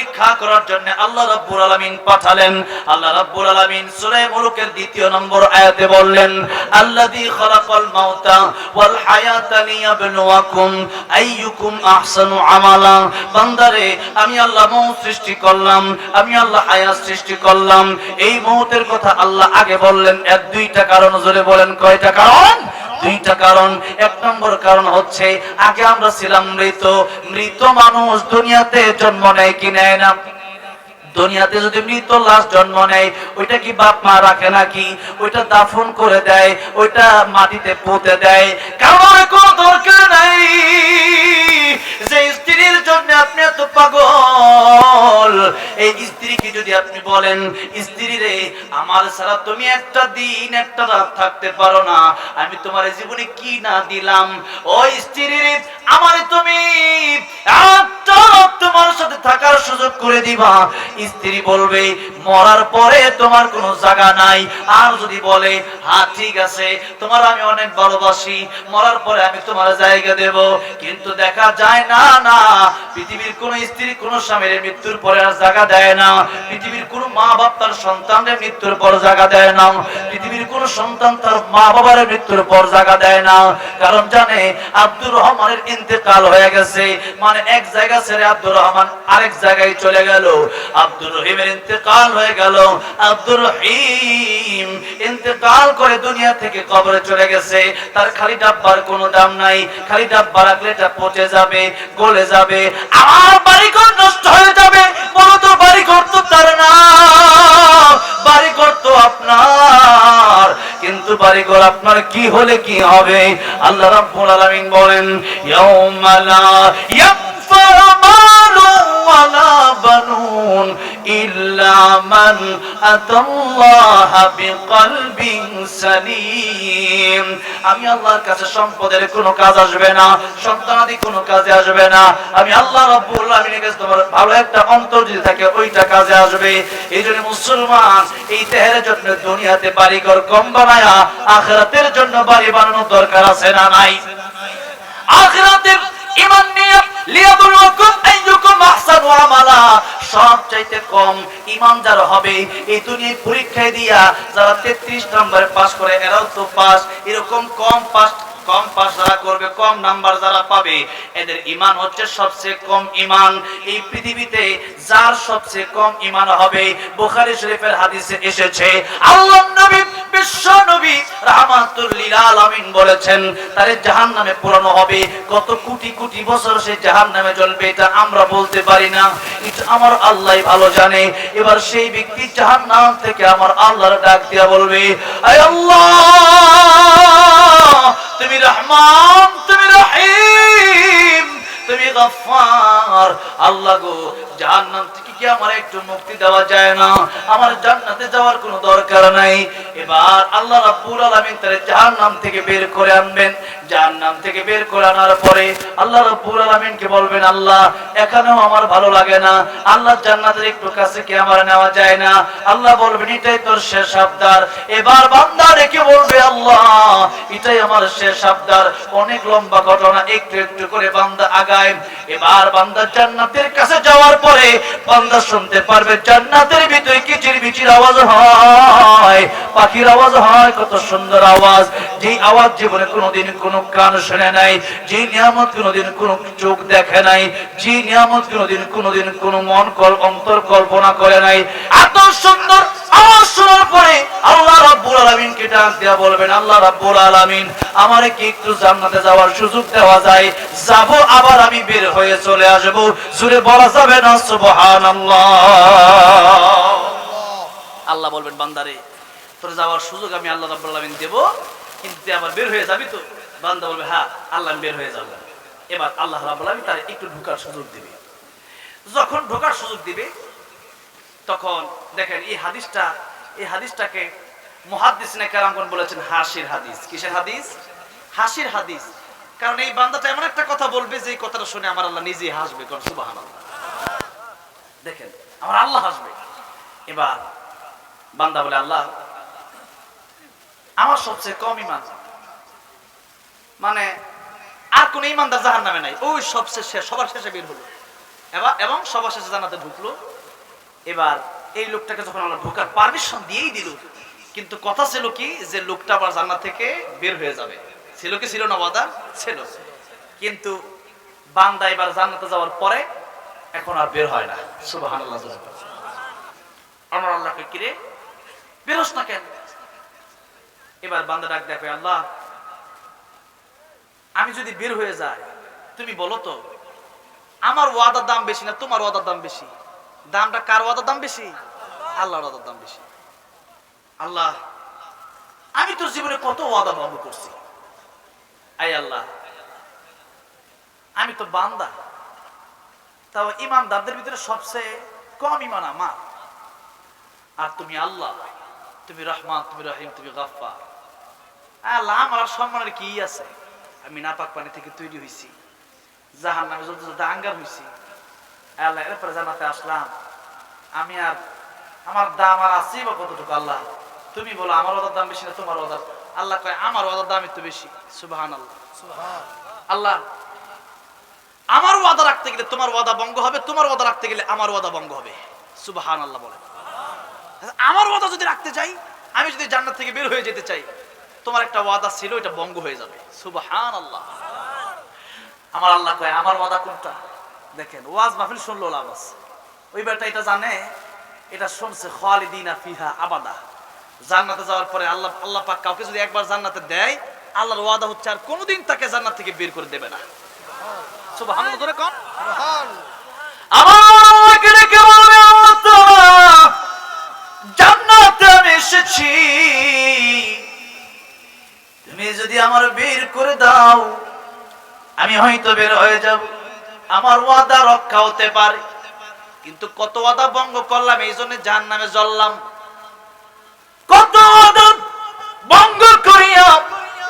পরীক্ষা করার জন্য আল্লাহ রাব্বুল আলামিন পাঠালেন। আল্লাহ রাব্বুল আলামিন সূরা মুলুকের দ্বিতীয় নম্বর আয়াতে বললেন, আল্লাযী খালাকাল মাউতা ওয়াল হায়াতা লিয়াবলুয়াকুম আইয়ুকুম আহসানু আমালা। বান্দারে, আমি আল্লাহ মৌত সৃষ্টি করলাম, আমি আল্লাহ হায়াত সৃষ্টি করলাম। এই মৌতের কথা আল্লাহ আগে বললেন, এক দুইটা কারণ জোরে বলেন, কয়টা কারণ? দুইটা কারণ। এক নম্বর কারণ হচ্ছে, আগে আমরা ছিলাম মৃত। মৃত মানুষ দুনিয়াতে জন্ম নেয় কি নেয় না? দুনিয়াতে যদি মৃত লাশ জন্ম নেয়, ওইটা কি বাপ মা রাখে নাকি? ওইটা দাফন করে দেয়, ওইটা মাটিতে পুঁতে দেয়। কারণ কোনো দরকার নাই। যে স্ত্রীর জন্য আপনি এত পাগল, এই স্ত্রীকে যদি আপনি বলেন স্ত্রী রে আমার ছাড়া তুমি একটা দিন, একটা রাত থাকতে পারো না। আমি তোমার জীবনে কি না দিলাম? ওই স্ত্রী রে আমার তুমি একটা তোমার সাথে থাকার সুযোগ করে দিবা। স্ত্রী বলবে মরার পরে তোমার কোনো জায়গা নাই। আর যদি বলে হ্যাঁ ঠিক আছে, তোমার আমি অনেক ভালোবাসি, মরার পরে আমি তোমার জায়গা দেব। কিন্তু দেখা যায়, না না, পৃথিবীর কোন স্ত্রী, কোন স্বামীর মৃত্যুর পরে আর জায়গা দেয় না। পৃথিবীর কোন মা বাপ তার সন্তানের মৃত্যুর পর জায়গা দেয় না। পৃথিবীর কোন সন্তান তার মা বাবার মৃত্যুর পর জায়গা দেয় না। কারণ জানে, আব্দুর রহমানের ইন্তেকাল হয়ে গেছে। মানে এক জায়গা ছেড়ে আব্দুর রহমান আরেক জায়গায় চলে গেল। আব্দুর রহিমের ইন্তেকাল হয়ে গেল। আব্দুর রহিম ইন্তেকাল করে দুনিয়া থেকে কবরে চলে গেছে। তার খালি ডাব্বার কোনো দাম নাই। খালি ডাব্বা রাখলে এটা পচে যাবে, গলে যাবে। আমার বাড়িঘর নষ্ট হয়ে যাবে। বলো তো, বাড়িঘর তো তার না। বাড়িঘর তো আপনার। কিন্তু বাড়িঘর আপনার কি হলে কি হবে? আল্লাহ রাব্বুল আলামিন বলেন, ইয়াউমা লা ইয়ানফা'ু মালুন ওয়ালা বানুন। আমি আল্লাহর কাছে সম্পদের কোনো কাজ আসবে না, সন্তানাদি কোনো কাজে আসবে না। আমি আল্লাহ রাব্বুল তোমার ভালো একটা অন্তর যদি থাকে, ওইটা কাজে আসবে। এই জন্য মুসলমান, এই তেহের জন্য দুনিয়াতে বাড়িঘর কম বানায়া, আখিরাতের জন্য বাড়ি বানানোর দরকার আছে না নাই? আখিরাতের ঈমান নিয়ে কম ঈমান যারা হবে, এই দুনিয়ায় পরীক্ষায় দিয়া যারা 33 নম্বরে যারা পাবে, এদের ইমান হচ্ছে সবচেয়ে কম ইমান এই পৃথিবীতে যার সবচেয়ে কম ইমান হবে, বুখারী শরীফের হাদিসে এসেছে বিশ্ব নবী পুরানো হবে। কত কোটি কোটি বছর সে এটা আমরা বলতে পারি না। কিন্তু আমার ভালো জানে। এবার সেই ব্যক্তি জাহান্নাম থেকে আমার আল্লাহর ডাক দিয়া বলবে তুমি রহমান, তুমি রহিম। তুমি গফফার। আল্লাহ গো, জাহান্নাম থেকে কি আমার একটু মুক্তি দেওয়া যায় না? আমার জান্নাতে যাওয়ার কোনো দরকার নাই। এবার আল্লাহ রাব্বুল আলামিন তারে জাহান্নাম থেকে বের করে আনবেন। জাহান্নাম থেকে বের করে আনার পরে আল্লাহ রাব্বুল আলামিনকে বলবেন, আল্লাহ, এখানেও আমার ভালো লাগে না। আল্লাহ জান্নাতের একটু কাছে কি আমার নেওয়া যায় না? আল্লাহ বলবেন, এটাই তোর শেষ আবদার। এবার বান্দা রেখে বলবে, আল্লাহ, এটাই আমার শেষ আবদার। অনেক লম্বা ঘটনা, একটু একটু করে বান্দা এবার বান্দা জান্নাতের কাছে যাওয়ার পরে বান্দা শুনতে পারবে জান্নাতের ভিতরে কিচির বিচির আওয়াজ হয়, পাখির আওয়াজ হয়, কত সুন্দর আওয়াজ। যেই আওয়াজ জীবনে কোনোদিন কোনো কান শুনে নাই যে নিয়ামত কোনোদিন কোনো চোখ দেখে নাই যে নিয়ামত কোনোদিন কোনোদিন কোনো মন কল, অন্তর কল্পনা করে নাই। এত সুন্দর আওয়াজ শোনার পরে আল্লাহ রাব্বুল আলামিনকে ডাক দেয়া বলবেন, আল্লাহ রাব্বুল আলামিন, আমারে কি একটু জান্নাতে যাওয়ার সুযোগ দেওয়া যায়? যাব, আবার আমি বের হয়ে চলে আসব। সুরে বলা যাবে না, সুবহানাল্লাহ। আল্লাহ বলবেন, বান্দারে, তোর যাওয়ার সুযোগ আমি আল্লাহ রাব্বুল দেব, কিন্তু আবার বের হয়ে যাবি তো? বান্দা বলবে হ্যাঁ আল্লাহ বের হয়ে যাব। এবার আল্লাহ রাব্বুল তার একটু ঢোকার সুযোগ দিবে। যখন ঢোকার সুযোগ দিবে, তখন দেখেন এই হাদিসটা, এই হাদিসটাকে মুহাদ্দিসিনে কেরামগণ বলেছেন হাসির হাদিস। কিসের হাদিস? হাসির হাদিস। কারণ এই বান্দাটা এমন একটা কথা বলবে যে কথাটা শুনে আমার আল্লাহ নিজেই হাসবে কোন সুবহানাল্লাহ। দেখেন, আমার আল্লাহ হাসবে। এবার বান্দা বলে, আল্লাহ, আমার সবচেয়ে কম ইমান মানে আর কোন ইমানদার জাহান নামে নাই। ওই সবচেয়ে শেষ, সবার শেষে বের হলো। এবার, এবং সবার শেষে জান্নাতে ঢুকলো। এবার এই লোকটাকে যখন আল্লাহ ঢোকার পারমিশন দিয়েই দিল, কিন্তু কথা ছিল কি, যে লোকটা আবার জান্নাত থেকে বের হয়ে যাবে। ছিল কি, ছিল না ওয়াদা ছিল। কিন্তু বান্দা এবার জান্নাতে যাওয়ার পরে এখন আর বের হয় না। সুবহানাল্লাহ আমার আল্লাহকে কিরে বেরোস না কেন এবার বান্দা ডাক দেখো আল্লাহ, আমি যদি বের হয়ে যাই, তুমি বলো তো, আমার ওয়াদার দাম বেশি না তোমার ওয়াদার দাম বেশি? দামটা কার ওয়াদার দাম বেশি? আল্লাহর ওয়াদার দাম বেশি। আল্লাহ, আমি তোর জীবনে কত ওয়াদা ভঙ্গ করছি। আই আল্লাহ, আমি তো বান্দা। তাও ইমানদারদের ভিতরে সবচেয়ে কম ইমান আমার। আর তুমি আল্লাহ তুমি রহমান তুমি রহিম তুমি গাফফার। আল্লাহ আমার সম্মানের কি আছে? আমি নাপাক পানি থেকে তৈরি হয়েছি জাহান নামে যত যত আঙ্গার হয়েছি আল্লাহ এরপরে জানাতে আসলাম। আমি আর আমার দাম আর আছি বা কতটুকু আল্লাহ? তুমি বলো আমার ওদের দাম বেশি না তোমার ওদের আল্লাহ কয় আমার ওদের দাম একটু বেশি। সুবাহান। আল্লাহ আল্লাহ আমার ওয়াদা রাখতে গেলে তোমার ওয়াদা ভঙ্গ হবে তোমার ওয়াদা রাখতে গেলে আমার ওয়াদা ভঙ্গ হবে। সুবাহান আল্লাহ বলে আমার ওয়াদা যদি রাখতে চাই আমি যদি জান্নাত থেকে বের হয়ে যেতে চাই তোমার একটা ওয়াদা ছিল এটা ভঙ্গ হয়ে যাবে। সুবাহান আল্লাহ আমার আল্লাহ কয় আমার ওয়াদা কোনটা? দেখেন ওয়াজ মাহফিল শুনলো লাভ আছে। ওই বেটা এটা জানে এটা শুনছে খালিদিনা ফিহা আবাদা। জান্নাতে যাওয়ার পরে আল্লাহ আল্লাহ পাক কাউকে যদি একবার জান্নাতে দেয় আল্লাহর ওয়াদা হচ্ছে আর কোনোদিন তাকে জান্নাত থেকে বের করে দেবে না। সুবহানাল্লাহ ধরে কোন। আমাকে এসেছি। তুমি যদি আমার বের করে দাও, আমি হয়তো বের হয়ে যাব। আমার ওয়াদা রক্ষা হতে পারে। কিন্তু কত ওয়াদা ভঙ্গ করলাম, এই জন্য যার নামে জ্বললাম। কত ওয়াদা ভঙ্গ করিয়া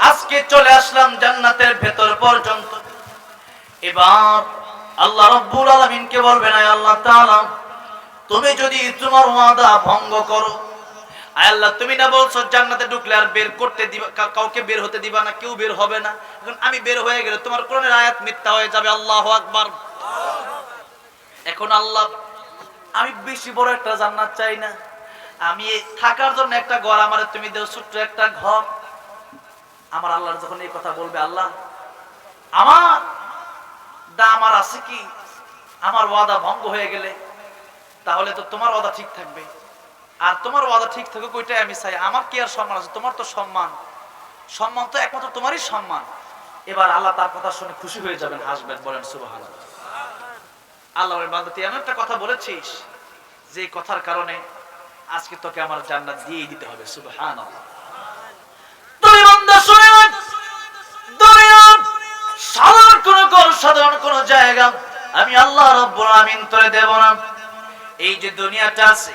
আজকে চলে আসলাম জান্নাতের ভেতর পর্যন্ত। এবার আল্লাহ রব্বুল আলামিনকে বলবেন আল্লাহ তুমি যদি তোমার ওয়াদা ভঙ্গ করো আল্লাহ, তুমি না বলছো জান্নাতে ঢুকলে আর বের করতে দিবা কাউকে বের হতে দিবা না, কেউ বের হবে না। এখন আমি বের হয়ে গেলে তোমার কোরআনের আয়াত মিথ্যা হয়ে যাবে, আল্লাহু আকবার। এখন আল্লাহ, আমি বেশি বড় একটা জান্নাত চাই না। আমি থাকার জন্য একটা ঘর আমার তুমি দেও, ছোট্ট একটা ঘর। আমার আল্লাহর যখন এই কথা বলবে, আল্লাহ, আমার দা আমার আছে কি? আমার ওয়াদা ভঙ্গ হয়ে গেলে, তাহলে তো তোমার ওয়াদা ঠিক থাকবে। আর তোমার ওয়াদা ঠিক থাকে ওইটাই আমি চাই। আমার কি আর সম্মান আছে? তোমার তো সম্মান। সম্মান তো একমাত্র তোমারই সম্মান। এবার আল্লাহ তার কথা শুনে খুশি হয়ে যাবেন, হাসবেন, বলেন সুবাহান আল্লাহর বান্দা, তুই এমন একটা কথা বলেছিস যে কথার কারণে আজকে তোকে আমার জান্নাত দিয়েই দিতে হবে সুবহান সাধারণ কোন ঘর, সাধারণ কোন জায়গা। আমি আল্লাহ রব্বুল আমিন তোরে দেব না। এই যে দুনিয়াটা আছে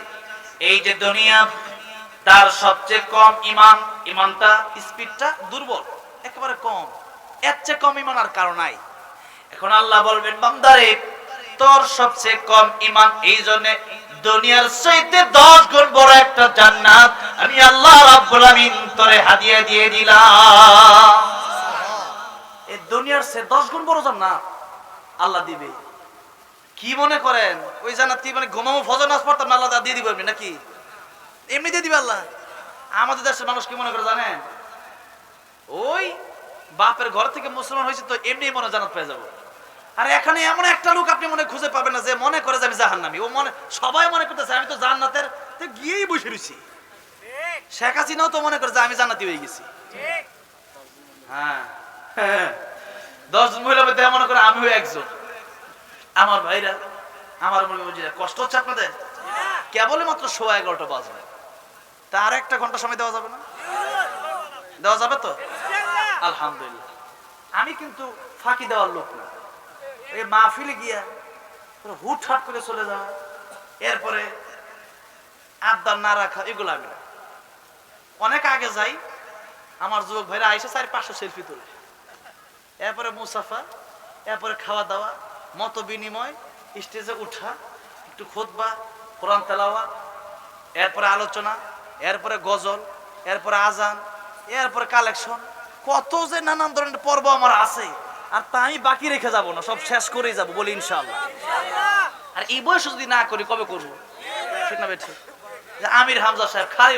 এই যে দুনিয়া, তার সবচেয়ে কম ইমান, ইমানটা, স্পিডটা দুর্বল, একেবারে কম। এর চেয়ে কম ইমান আর কারও নাই। এখন আল্লাহ বলবেন, বান্দারে, তোর সবচেয়ে কম ইমান, এই জন্য দুনিয়ার চাইতে দশ গুণ বড় একটা জান্নাত আমি আল্লাহ রাব্বুল আমিন তোরে হাদিয়া দিয়ে দিলাম। এই দুনিয়ার সে দশ গুণ বড় জান্নাত আল্লাহ দিবে। কি মনে করেন? ওই জান্নাত কি মানে ঘুমামো ফজর নাচ পড়তাম আল্লাহ দিয়ে দিবে এমনি নাকি? এমনি দিয়ে দিবে আল্লাহ। আমাদের দেশের মানুষ কি মনে করে জানেন? ওই বাপের ঘর থেকে মুসলমান হয়েছে তো এমনি মনে জান্নাত পেয়ে যাব। আর এখানে এমন একটা লোক আপনি মনে খুঁজে পাবেন না যে মনে করে যে আমি জাহান্নামী। ও মনে সবাই মনে করতেছে আমি তো জান্নাতের তো গিয়েই বসে রয়েছি। শেখ হাসিনাও তো মনে করে যে আমি জান্নাতি হয়ে গেছি। হ্যাঁ। দশজন দশ মহিলা মধ্যে মনে করে আমিও একজন। আমার ভাইরা, আমার মুরগিরা, কষ্ট হচ্ছে আপনাদের? কেবল মাত্র সোয়া এগারোটা বাজবে তা আর একটা ঘণ্টা সময় দেওয়া যাবে না? দেওয়া যাবে তো? আলহামদুলিল্লাহ। আমি কিন্তু ফাঁকি দেওয়ার লোক না। এই মাহফিলে গিয়া হুট হাট করে চলে যাওয়া এরপরে আবদার না রাখা, এগুলো আমি অনেক আগে যাই, আমার যুবক ভাইরা আইসে চার পাঁচশো সেলফি তোলে। এরপরে মুসাফা, এরপরে খাওয়া দাওয়া মত বিনিময় স্টেজে উঠা, একটু খোদবা, কোরআন তেলাওয়া, এরপরে আলোচনা, এরপরে গজল, এরপরে আজান, এরপরে কালেকশন। কত যে নানান ধরনের পর্ব আমার আছে, আর তা আমি বাকি রেখে যাব না, সব শেষ করেই যাব, বলি ইনশাআল্লাহ। আর এই বয়সে যদি না করি, কবে করব? ঠিক না বেঠিক আমির হামজা সাহেব, খালি